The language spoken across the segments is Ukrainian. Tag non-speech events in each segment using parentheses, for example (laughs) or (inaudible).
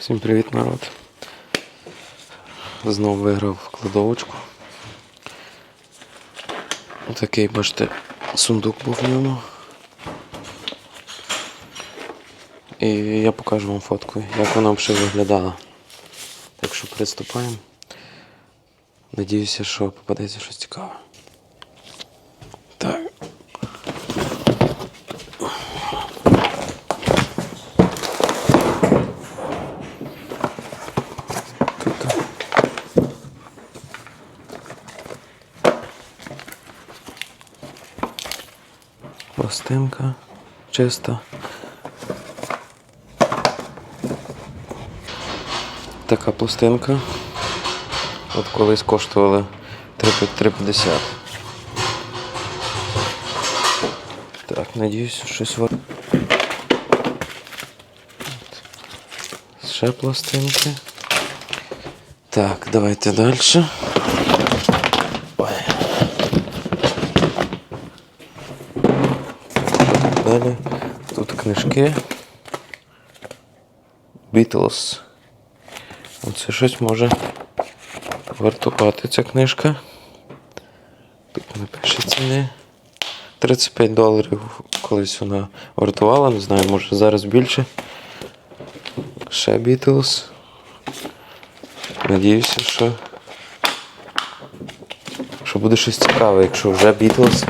Всім привіт, народ. Знову виграв кладовочку. Отакий, бачите, сундук був в ньому. І я покажу вам фотку, як вона взагалі виглядала. Так що приступаємо. Надіюся, що попадеться щось цікаве. Так. Тут. Пластинка чиста. Така пластинка. От колись коштували 3,50. Так, надіюсь, щось в... Ще пластинки. Так, давайте далі. Ой. Далі. Книжки. Beatles. Оце щось може вартувати ця книжка. Тут не ціни. 35 доларів колись вона вартувала, не знаю, може зараз більше. Ще Beatles. Надіюся, що. Що буде щось цікаве, якщо вже Beatles.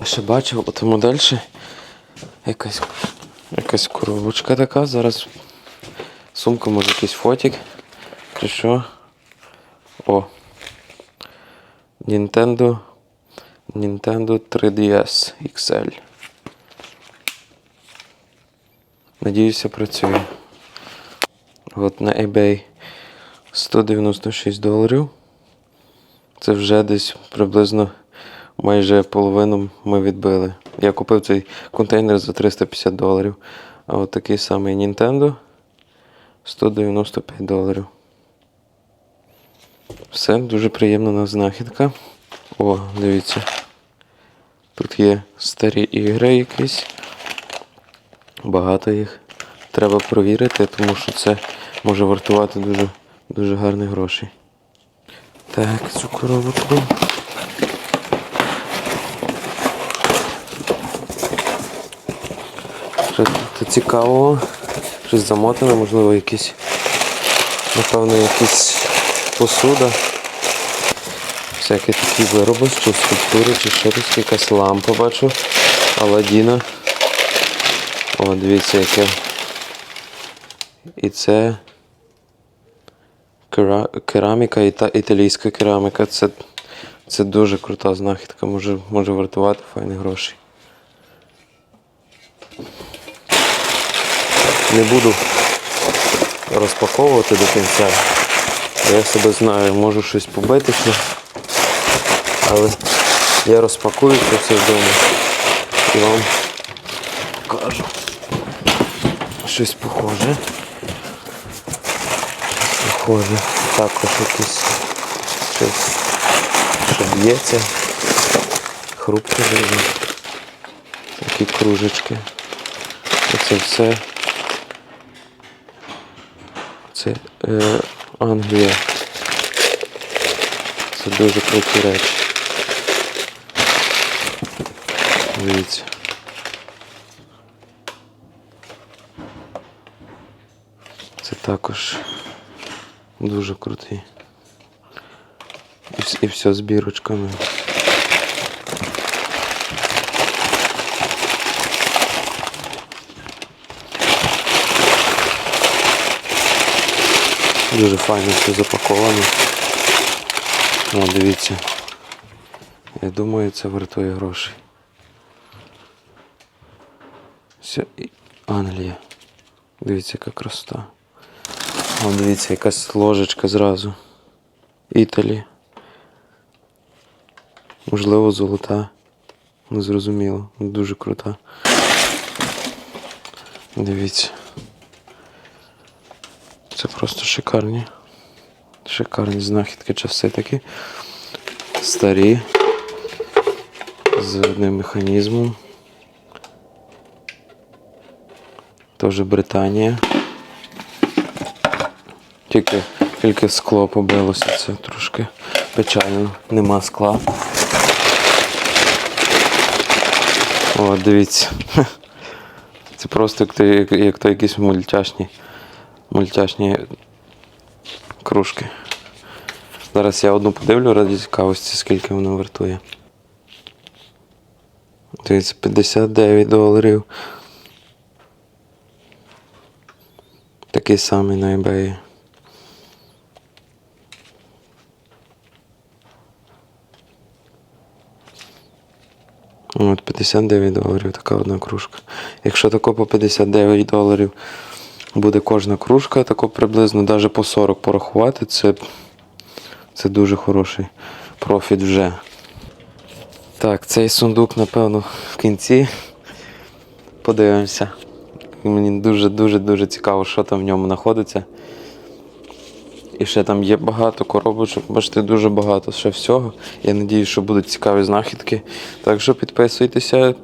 Я ще бачив, от тому далі якась, якась коробочка така. Зараз сумка, може якийсь фотик. Чи що? О. Nintendo. Nintendo 3DS XL. Надіюся, працює. От на eBay 196 доларів. Це вже десь приблизно майже половину ми відбили. Я купив цей контейнер за 350 доларів. А от такий самий Nintendo 195 доларів. Все, дуже приємна на знахідка. О, дивіться. Тут є старі ігри якісь. Багато їх. Треба провірити, тому що це може вартувати дуже, дуже гарні гроші. Так, цю коробочку. Що тут цікавого? Щось замотане, можливо, якісь, напевно, якісь посуда. Всякі такі вироби, чи скульптури, чи щось, якась лампа бачу. Аладдіна. О, дивіться, яке. І це кераміка, іта- італійська кераміка. Це, це дуже крута знахідка, може, може вартувати файні гроші. Не буду розпаковувати до кінця. Я себе знаю, можу щось побитися. Але я розпакую це все вдома і вам покажу. Щось похоже. Похоже. Також якесь щось, що б'ється. Хрупке дуже. Такі кружечки. Оце все. Це е, Англія. Це дуже круті речі. Дивіться. Це також дуже крутий. І, і все з бірочками. Дуже файно все запаковано. О, дивіться. Я думаю, це вартує грошей. Все, і Англія. Дивіться, яка красота. О, дивіться, якась ложечка зразу. Італі. Можливо, золота. Не зрозуміло. Дуже крута. Дивіться. Це просто шикарні. Шикарні знахідки часи такі. Старі. З одним механізмом. Теж Британія. Тільки, тільки скло побилося, це трошки печально. Нема скла. О, дивіться. (laughs) Це просто як, як, як то якісь мультяшні, мультяшні кружки. Зараз я одну подивлю раді цікавості, скільки воно вартує. Дивіться, 59 доларів. Такий самий на eBay. От 59 доларів така одна кружка. Якщо тако по 59 доларів буде кожна кружка, тако приблизно навіть по 40 порахувати, це, це дуже хороший профіт вже. Так, цей сундук, напевно, в кінці. Подивимося. Мені дуже-дуже дуже цікаво, що там в ньому знаходиться. І ще там є багато коробочок, бачите, дуже багато ще всього. Я сподіваюся, що будуть цікаві знахідки. Так що підписуйтеся.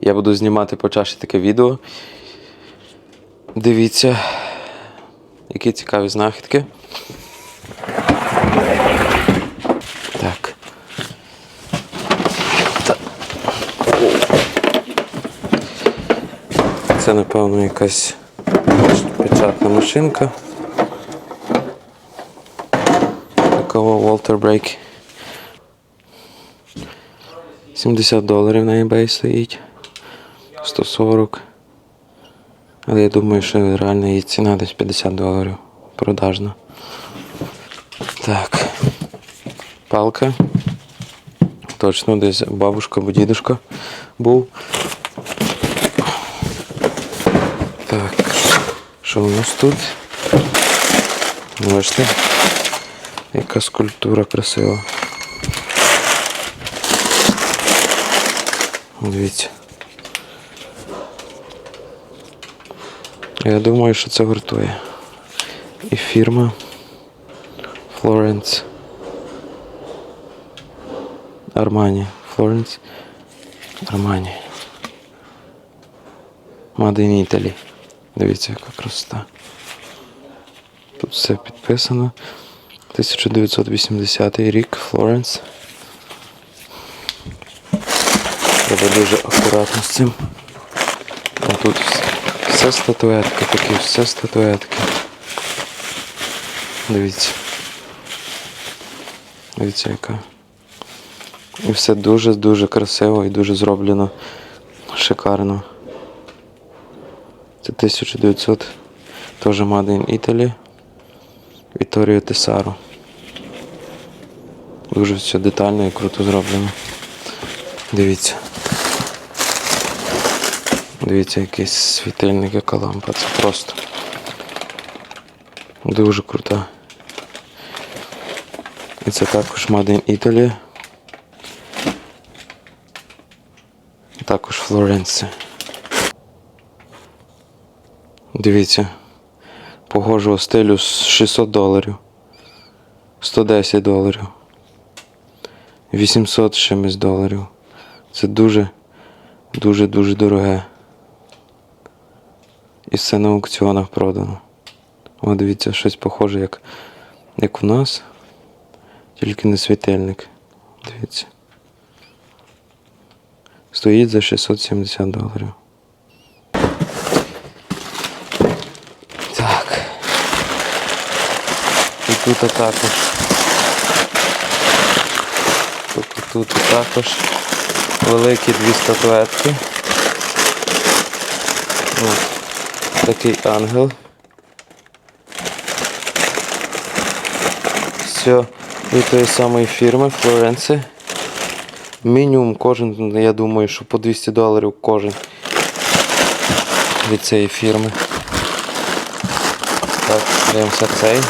Я буду знімати по чаші таке відео. Дивіться, які цікаві знахідки. Так. Це, напевно, якась печатна машинка. Такого Walter Break. 70 доларів на eBay стоїть. 140. Але я думаю, що реальна її ціна десь 50 доларів. Продажна. Так. Палка. Точно десь бабушка або дідушка був. Так. Що у нас тут? Бачите? Яка скульптура красива. Дивіться. Я думаю, що це вартує. І фірма Florence. Armani. Florence. Armani. Made in Italy. Дивіться, яка красота. Тут все підписано. 1980 рік, Флоренс. Треба дуже акуратно з цим. А тут все, все статуетки такі, все статуетки. Дивіться. Дивіться яка. І все дуже-дуже красиво і дуже зроблено шикарно. Це 1900 теж Made in Italy. Віторіо Тесаро. Дуже все детально і круто зроблено. Дивіться. Дивіться, якийсь світильник, яка лампа. Це просто дуже крута. І це також Made in Italy. Також Флоренція. Дивіться. Погожого стилю з 600 доларів. 110 доларів. 800 чимось доларів. Це дуже, дуже, дуже дороге. І все на аукціонах продано. О, дивіться, щось похоже, як, як у нас. Тільки не світильник. Дивіться. Стоїть за 670 доларів. Так. І тут також. Тут, тут також великі дві статуетки. От. Такий ангел. Все від тої самої фірми Флоренци. Мінімум кожен, я думаю, що по 200 доларів кожен від цієї фірми. Так, дивимося цей.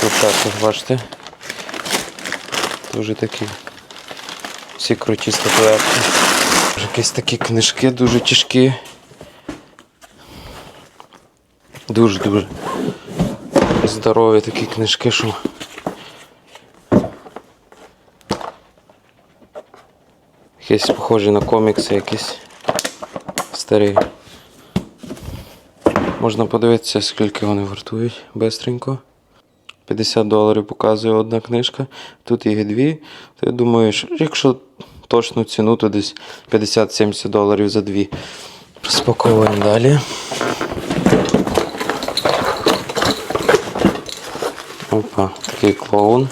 Тут також, бачите. Дуже такі всі круті статуетки. Якісь такі книжки дуже тяжкі. Дуже-дуже здорові такі книжки, що. Якісь похожі на комікси якісь старі. Можна подивитися, скільки вони вартують бистренько. 50 доларів показує одна книжка. Тут їх дві. То я думаю, що якщо точну ціну, то десь 50-70 доларів за дві. Розпаковуємо далі. Опа, такий клоун.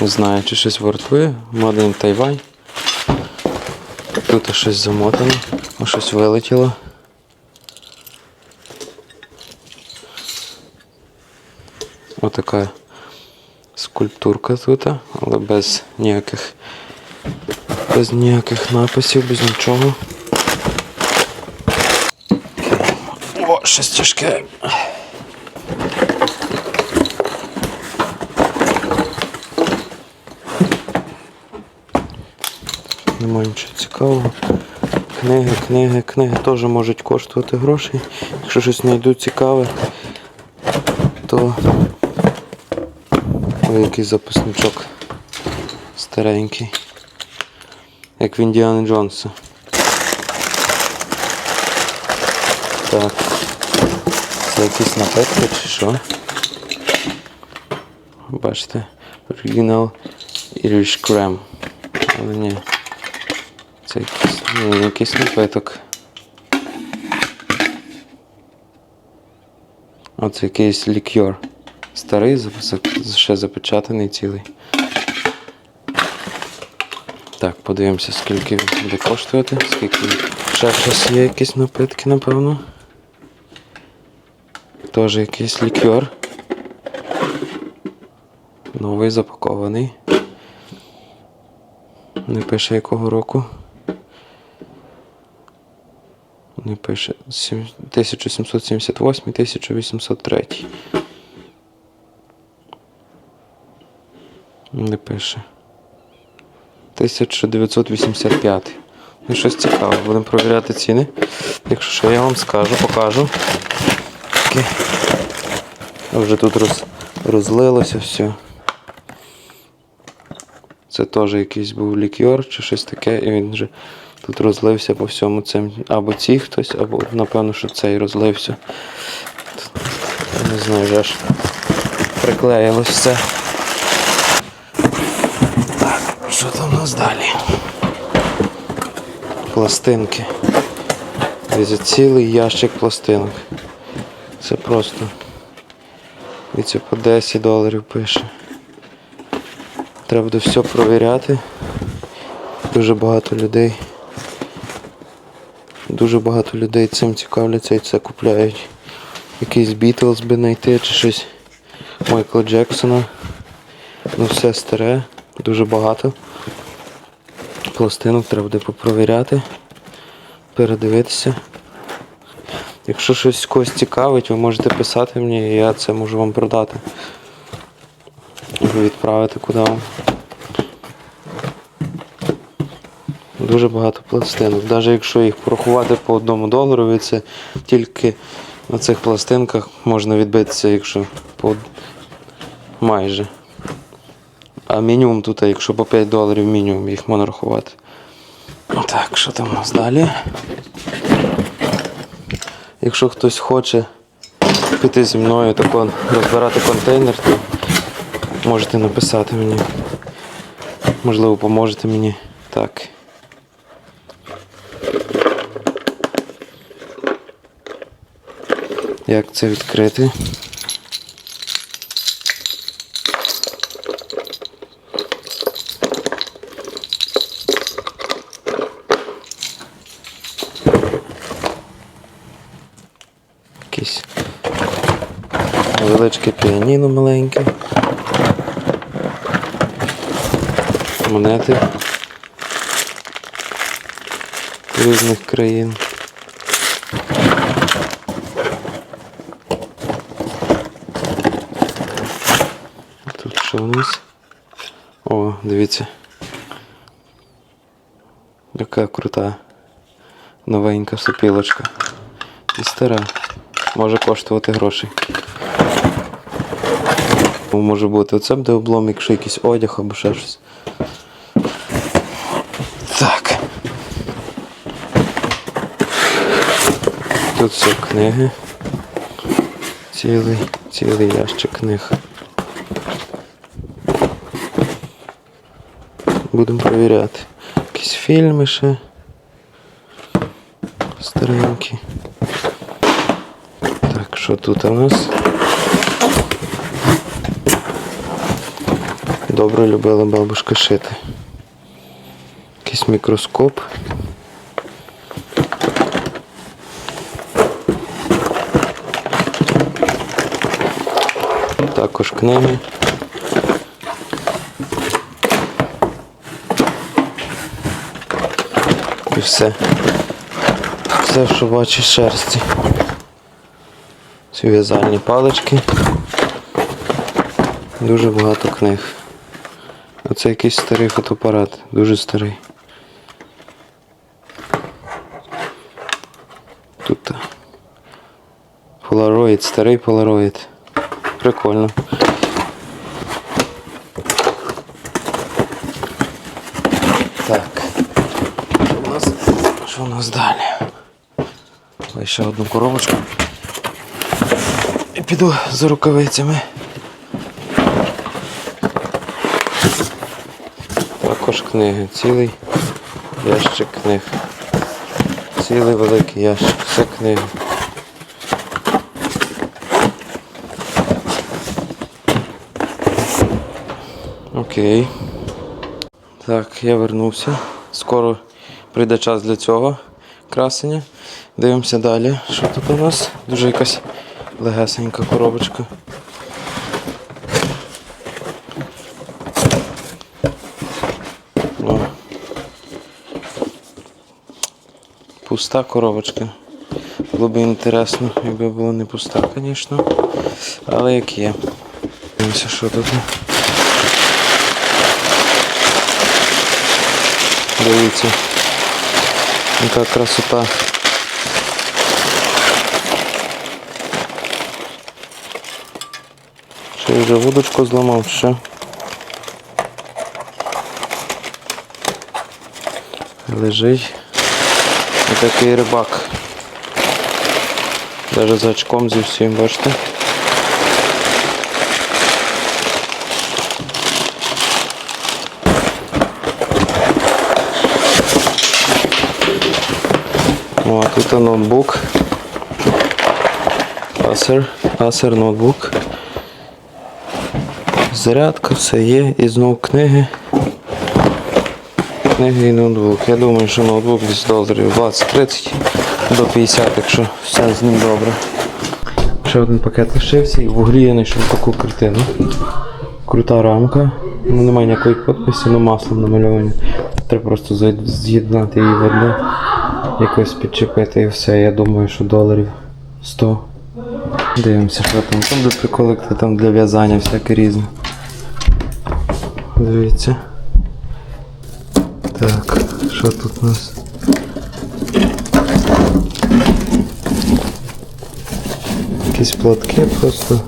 Не знаю, чи щось вартує. Моден Тайвань. Тут щось замотано, щось вилетіло. Отака скульптурка тут, але без ніяких без ніяких написів, без нічого. О, щось тяжке. Немає нічого цікавого. Книги, книги, книги теж можуть коштувати грошей. Якщо щось знайду цікаве, то Ой, якийсь записничок старенький. Як в Індіана Джонса. Так. Це якісь напитки чи що? Бачите, Original Irish Cream. Але ні. Це якийсь, ні, якийсь напиток. Оце якийсь лікьор. старий, ще запечатаний цілий. Так, подивимося, скільки він буде коштувати, скільки ще щось є якісь напитки, напевно. Теж якийсь лікер. Новий запакований. Не пише якого року. Не пише 1778-1803. Не пише. 1985. Ну, щось цікаве. Будемо провіряти ціни. Якщо що, я вам скажу, покажу. Таке. Вже тут роз, розлилося все. Це теж якийсь був лікьор чи щось таке, і він вже тут розлився по всьому цим. Або ці хтось, або напевно, що цей розлився. Я не знаю, вже аж приклеїлось все. Так, що там у нас далі? Пластинки. Дивіться, цілий ящик пластинок. Це просто. Дивіться, по 10 доларів пише. Треба буде все провіряти. Дуже багато людей. Дуже багато людей цим цікавляться і це купляють. Якийсь Бітлз би знайти чи щось Майкла Джексона. Ну все старе, дуже багато. Пластинок треба буде попровіряти, передивитися. Якщо щось когось цікавить, ви можете писати мені, і я це можу вам продати. Або відправити куди вам. Дуже багато пластинок. Навіть якщо їх порахувати по одному доларові, це тільки на цих пластинках можна відбитися, якщо по майже. А мінімум тут, якщо по 5 доларів мінімум їх можна рахувати. Так, що там у нас далі? Якщо хтось хоче піти зі мною тако розбирати контейнер, то можете написати мені. Можливо, поможете мені. Так. Як це відкрити? Якийсь невеличке піаніно маленьке. Монети різних країн. Тут що нас? О, дивіться. Яка крута новенька сопілочка. І стара. Може коштувати грошей. Може бути оце буде облом, якщо якийсь одяг або ще щось. Так. Тут все книги. Цілий, цілий ящик книг. Будемо перевіряти. Якісь фільми ще. Старенькі. Так, що тут у нас? Добре любила бабушка шити. Якийсь мікроскоп. Також книги. І все. Все, що бачиш шерсті. Ці в'язальні палички. Дуже багато книг. Оце якийсь старий фотоапарат, дуже старий. Тут. Полароїд, старий полароїд. Прикольно. Так. У нас, що у нас далі? Ой, ще одну коробочку. І піду за рукавицями. Також книги. Цілий ящик книг. Цілий великий ящик. Все книги. Окей. Так, я вернувся. Скоро прийде час для цього красення. Дивимося далі. Що тут у нас? Дуже якась легесенька коробочка. Пуста коробочка. Було б інтересно, якби було не пуста, звісно. Але як є. Дивимося, що тут. Дивіться. Яка красота. Ще вже вудочку зламав, ще. Лежить. Отакий рибак. Даже за очком зі всім, бачите? О, а тут ноутбук. Acer, Acer ноутбук. Зарядка, все є. І знову книги. Книги і ноутбук. Я думаю, що ноутбук десь доларів 20-30 до 50, якщо все з ним добре. Ще один пакет лишився і в углі я знайшов таку картину. Крута рамка. Ну, немає ніякої підписі, але маслом намальовані. Треба просто з'єднати її в одне, якось підчепити і все. Я думаю, що доларів 100. Дивимося, що там. Там де приколикти, там для в'язання всяке різне. Дивіться. Так, що тут у нас? Якісь платки просто.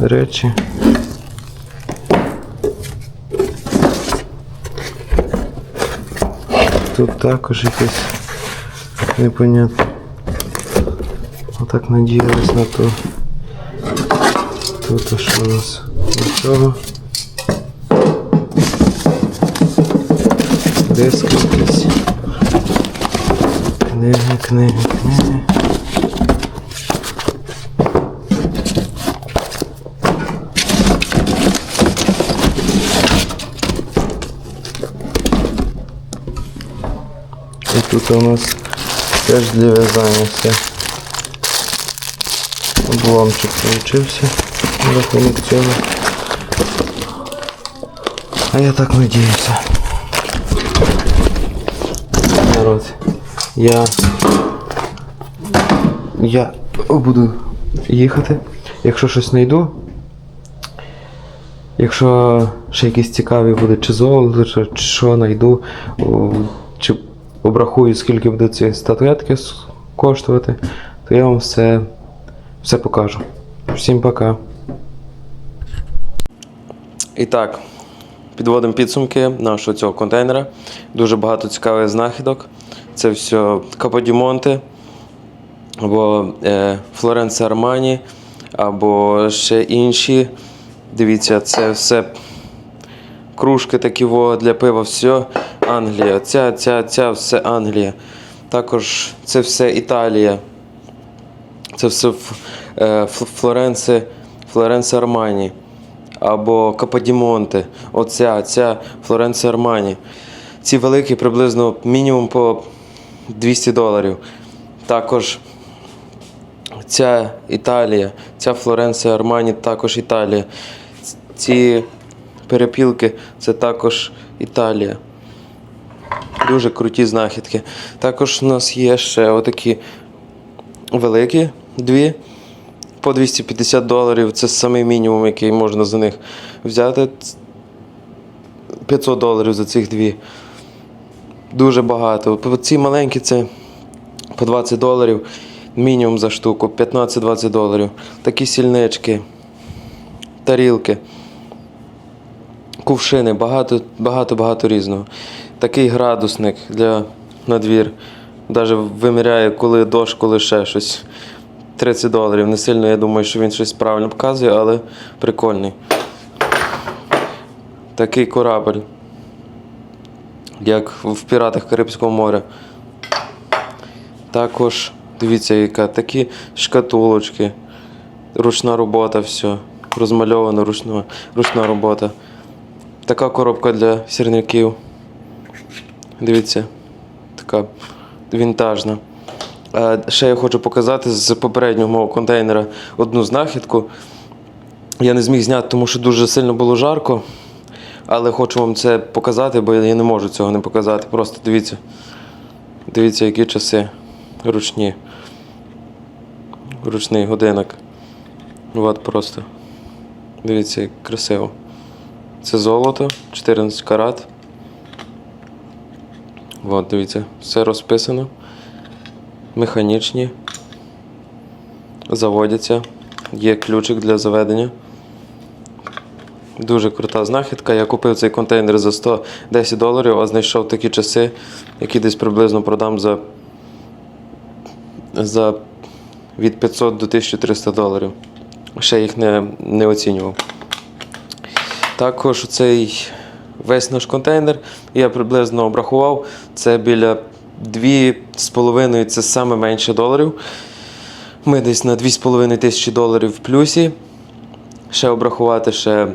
Речі. Тут також якесь непонятне. Отак надіялись на то. Тут а що у нас? Нічого. Диски якісь. Книги, книги, книги. І тут у нас теж для в'язання все. Обломчик получився на рахунок цього. А я так надіюся. Народ, я. Я буду їхати. Якщо щось знайду. Якщо ще якісь цікаві буде, чи золото, чи що знайду, чи обрахую, скільки буде ці статуетки коштувати, то я вам все, все покажу. Всім пока. І так, підводимо підсумки нашого цього контейнера. Дуже багато цікавих знахідок. Це все каподімонти. або е, Флоренцо Армані, або ще інші. Дивіться, це все кружки такі для пива, все Англія. Ця, ця, ця все Англія. Також це все Італія. Це все е, Флоренце, Флоренце Армані. Або Каподімонте. Оця, ця Флоренце Армані. Ці великі приблизно мінімум по 200 доларів. Також ця Італія, ця Флоренція Армані також Італія. Ці перепілки це також Італія. Дуже круті знахідки. Також у нас є ще отакі великі дві по 250 доларів. Це самий мінімум, який можна за них взяти. 500 доларів за цих дві. Дуже багато. Ці маленькі це по 20 доларів мінімум за штуку, 15-20 доларів. Такі сільнички, тарілки, кувшини, багато, багато, багато різного. Такий градусник для надвір. Навіть виміряє, коли дощ, коли ще щось. 30 доларів. Не сильно я думаю, що він щось правильно показує, але прикольний. Такий корабль, як в піратах Карибського моря. Також, дивіться, яка такі шкатулочки, ручна робота, все. Розмальовано ручна, ручна робота. Така коробка для сірників. Дивіться, така вінтажна. Е, Ще я хочу показати з попереднього контейнера одну знахідку. Я не зміг зняти, тому що дуже сильно було жарко. Але хочу вам це показати, бо я не можу цього не показати. Просто дивіться. Дивіться, які часи ручні. Ручний годинник. От просто. Дивіться, як красиво. Це золото, 14 карат. От, дивіться, все розписано. Механічні. Заводяться. Є ключик для заведення. Дуже крута знахідка. Я купив цей контейнер за 110 доларів, а знайшов такі часи, які десь приблизно продам за, за від 500 до 1300 доларів. Ще їх не, не оцінював. Також цей весь наш контейнер я приблизно обрахував. Це біля 2,5 це саме менше доларів. Ми десь на 2,5 тисячі доларів в плюсі. Ще обрахувати ще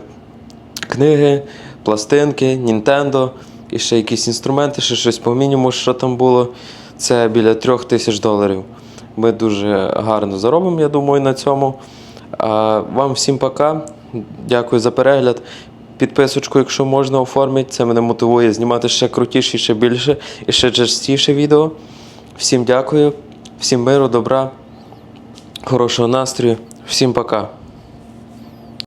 книги, пластинки, Нінтендо і ще якісь інструменти, ще щось по мінімуму, що там було. Це біля трьох тисяч доларів. Ми дуже гарно заробимо, я думаю, на цьому. Вам всім пока. Дякую за перегляд. Підписочку, якщо можна, оформити. Це мене мотивує знімати ще крутіше, ще більше і ще частіше відео. Всім дякую, всім миру, добра, хорошого настрою. Всім пока.